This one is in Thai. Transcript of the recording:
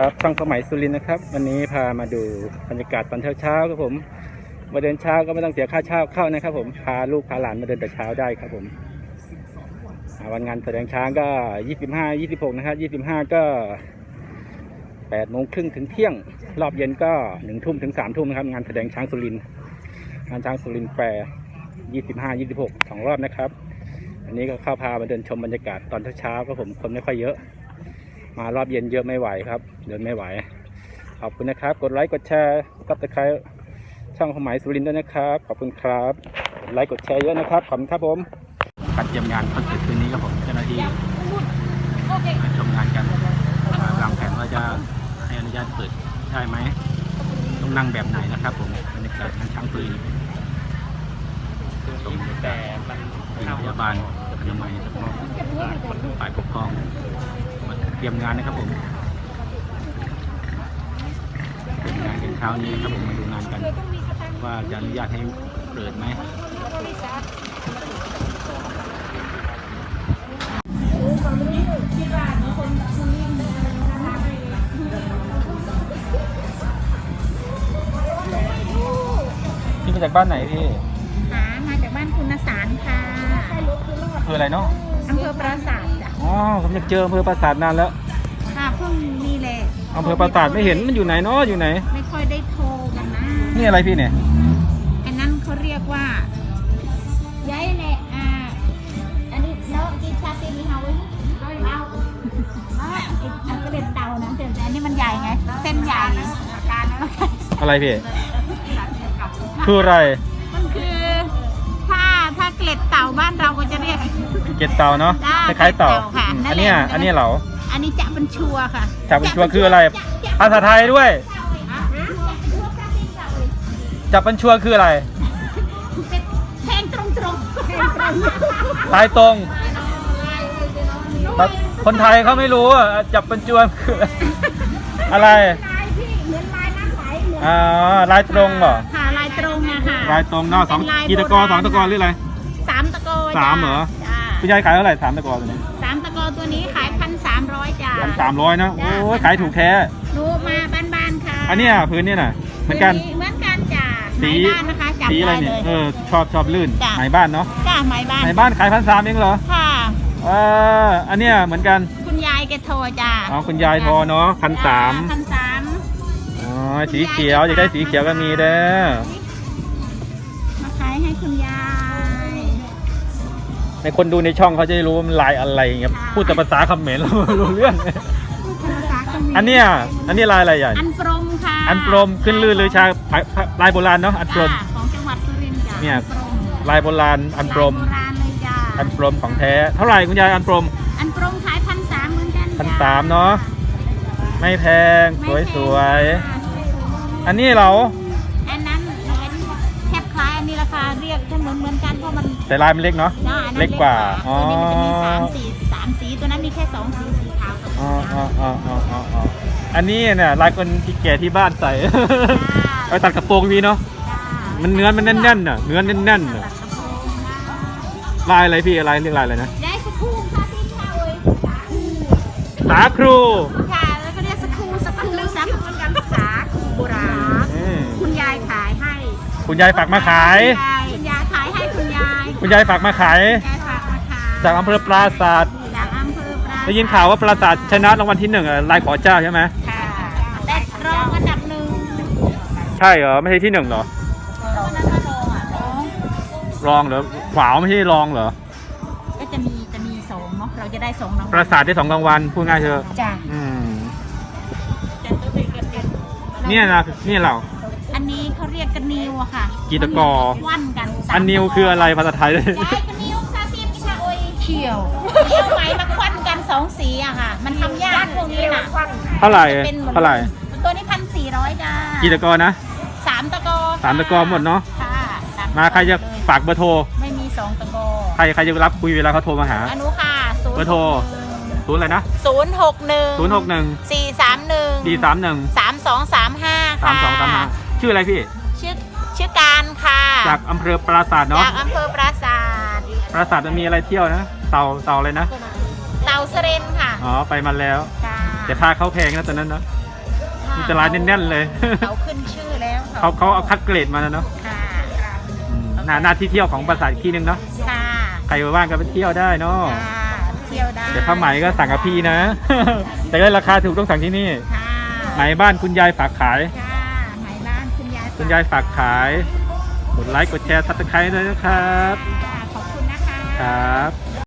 ครับช่างสมัยสุรินทร์นะครับ วันนี้พามาดูบรรยากาศตอนเช้าๆครับผมมาเดินเช้าก็ไม่ต้องเสียค่าเช่าเข้านะครับ ผมพาลูกพาหลานมาเดินแต่เช้าได้ครับผมวันงานแสดงช้างก็ยี่สิบห้ายี่สิบหกนะครับยี่สิบห้าก็แปดโมงครึ่งถึงเที่ยง รอบเย็นก็หนึ่งทุ่มถึงสามทุ่มนะครับ งานแสดงช้างสุรินทร์งานช้างสุรินทร์แฟร์ยี่สิบห้ายี่สิบหกสองรอบนะครับ อันนี้ก็เข้าพามาเดินชมบรรยากาศตอนเช้าๆครับผมคนไม่ค่อยเยอะ มารอบเย็นเยอะไม่ไหวครับ เดินไม่ไหว ขอบคุณนะครับ กดไลค์กดแชร์กับตะไคร้ช่องขมายสุรินทร์ด้วยนะครับ ขอบคุณครับกดไลค์กดแชร์เยอะนะครับขอบคุณครับผมการเตรียมงานคอนเสิร์ตคืนนี้ครับผมเจ้าหน้าที่มาชมงานกันมาวางแผนว่าจะให้อนุญาตเปิดได้ไหมต้องนั่งแบบไหนนะครับ ผมบรรยากาศงานช้างสุรินทร์ชมบรรยากาศทีมพยาบาลอนามัยแล้วก็ฝ่ายปกครองมาเต รียมงานนะครับผมเตรียมงานกันเช้านี้นะครับผมมาดูงานกัน ว่าจะอนุญาตให้เปิดไหมพี่มาจากบ้านไหนพี่หามาจากบ้านคุณสารค่ะคืออะไรเนาะอำเภอปราสาทจ้ะ อ๋อผมอยากเจออำเภอปราสาทนานแล้วค่ะเพิ่งนี่แหละอำเภอปราสาทไม่เห็นมันอยู่ไหนเนาะอยู่ไหน ไม่ค่อยได้โทรกันนะนี่อะไรพี่เนี่ยอันนั้นเขาเรียกว่าย้ายแหละอ่าอันนี้แล้วกินชาติมีเฮาไว้เอาเอาเอาก็เด็นเตานะแต่อันนี้มันใหญ่ไง เส้นใหญ่การนะอะไรพี่คืออะไร บ้านเราก็จะเรียก เกล็ดเต่าเนาะจ้าคล้ายๆเต่าเกล็ดเต่าค่ะอืมนั่อันนแหละ เนี้ยนั่นแหละอันเนี้ยเหรออันนี้จะเป็นชัวค่ะจับเป็นชัวร์คืออะไร ภาษาไทยด้วย จับเป็นชัวร์คืออะไรแทงตรงตรงแทงตรงตายตรงแบบคนไทยเขาไม่รู้อะจับเป็นชัวร์คืออะไรลายพี่เหมือนลายน้ำไหลเหมือนอ๋อลายตรงเหรอค่ะลายตรงอะค่ะลายตรงเนาะสองเป็นลายกี่ตะกอโบราณสองตะกอหรืออะไรสามตะโกสามเหรอ จ้าคุณยายขายเท่าไหร่สามตะกอตัวนี้สามตะโกตัวนี้ขายพันสามร้อยจ้า พันสามร้อยนะ โอ้ยขายถูกแท้หนูมาบ้านๆค่ะอันเนี้ยพื้นเนี่ยน่ะ เหมือนกัน เหมือนกันจ้าสี ไม้บ้านนะคะจับสีอะไรได้เนี่เลย ย เออ ชอบชอบลื่นจ้ะ ไหนบ้านเนาะจ้าไม้บ้านไหนบ้านขายพันสามเองเหรอ ค่ะ เออ อันเนี้ยเหมือนกัน คุณยายแกโทรจ้าอ๋อคุณยายพอเนาะพันสามพันสาม อ๋อ สีเขียวอยากได้สีเขียวก็มีเด้อมาขายให้คุณยาย ในคนดูในช่องเขาจะได้รู้ว่ามันลายอะไรอย่างเงี้ยพูดแต่ภาษาเขมรเราไม่รู้เรื่อง อันเนี้ยอันนี้ลายอะไรใหญ่อันปรมค่ะอันปรมขึ้นลื่นหรือชาลายโบราณเนาะอันปรมจ้าของจังหวัดสุรินทร์จ้าเนี่ยอัปรมลายโบราณอันปรมโบราณเลยจ้าอันปรมของแท้เท่าไหร่คุณยายอันปรมอันปรมขายพันสามเหมือนกันพันสามเนอะไม่แพงสวยสวยๆอันนี้เราอันนั้นเป็นแคบคล้ายอันนี้ราคาเรียกเหมือนเหมือนกันเพราะมัน แต่ลายมันเล็กเนาะจ้าอันนั้นเล็กกว่าอ๋อ ตัวนี้มันจะมีสามสีสามสีตัวนั้นมีแค่สองสีสีขาวกับอ๋อสีอ๋อดำอ๋ออ๋ออ๋ออ๋ออันนี้เนี่ยลายคนที่แก่ที่บ้านใส่ เอาตัดกระโปรงวีเนาะ จ้ามันเนื้อมันแน่นๆน่ะ เนื้อแน่นๆตัน่ะดกระโปรงนะลายอะไรพี่อะไรเรียกลายอะไรนะ ได้สกครูค่ะพี่ชาวเอ้ยสาครู ค่ะแล้วก็เรียกสกครูสกครูสามเหมือนกันสาคูโบราณอืมคุณยายขายให้คุณยายฝากมาขาย คุณ คุณยายฝากมาขายยายฝากมาขายจากอำเภอปราศาสตร์จากอำเภอปราได้ยินข่าวว่าปราศาสตร์ชนะรางวัลที่หนึ่งอะลายขอเจ้าใช่ไหมค่ะแต่รองอันดับหนึ่งใช่เหรอไม่ใช่ที่หนึ่งเหรอรองอันดับรองอะรองรองเหรอขวาวไม่ใช่รองเหรอก็จะมีจะมีสองเนาะเราจะได้สองรางปราศาสตร์ได้สองรางวัลพูดง่ายเถอะจ้ะอืมเนี่ยนะนี่เราอันนี้เขาเรียกกันนิวอะค่ะกีตะกอควันกันสาม อันนิวคืออะไรภาษาไทยยายกันนิวซาเซียนกิชาโอยเขียวเขียวไหมมาควันกันสองสีอะค่ะ มันทำยากพวกนี้น่ะเท่าไหร่จะป็นมือนเท่าไหร่ตัวนี้พันสี่ร้อยจ้ากีตะกอนะสามตะกอสามตะกอหมดเนาะค่ะสตมาใครจะเลยฝากเบอร์โทรไม่มีสองตะกอใครใครจะรับคุยเวลาเขาโทรมาหา อนุค่ะศูนเบอร์ย์โทร ศูนย์อะไรนะศูนย์หกหนึ่งศูนย์หกหนึ่งสี่สามหนึ่งดีสามหนึ่งสามสองสามห้าสามสองสามห้าชื่ออะไรพี่ ชื่อชื่อการค่ะ จากอำเภอปราศาสตร์เนาะจากอำเภอปราสาทปราศาสตร์มันมีอะไรเที่ยวนะเต่าเต่าอะไรนะเตาเสเรนค่ะอ๋อไปมาแล้วค่ะแต่พาเขาแพงนะตอนนั้นเนาะมีแตลายแน่นๆเลยเขาขึ้นชื่อแล้วเขาเขาเอาคัดเกรดมาแล้วเนาะค่ะอืมหน้าหน้าที่เที่ยวของปราสาทอีกที่หนึงเนาะค่ะใครว่างก็ไปเที่ยวได้เนาะค่ะเที่ยวได้แต่ผ้าไหมก็สั่งกับพี่นะ แต่ได้ราคาถูกต้องสั่งที่นี่ค่ะไหมบ้านคุณยายฝากขายค่ะไหมบ้าน คุณยายคุณยายฝากขาย กดไลค์ กดแชร์ซับสไครต์ด้วยนะครับค่ะขอบคุณนะคะ ครับ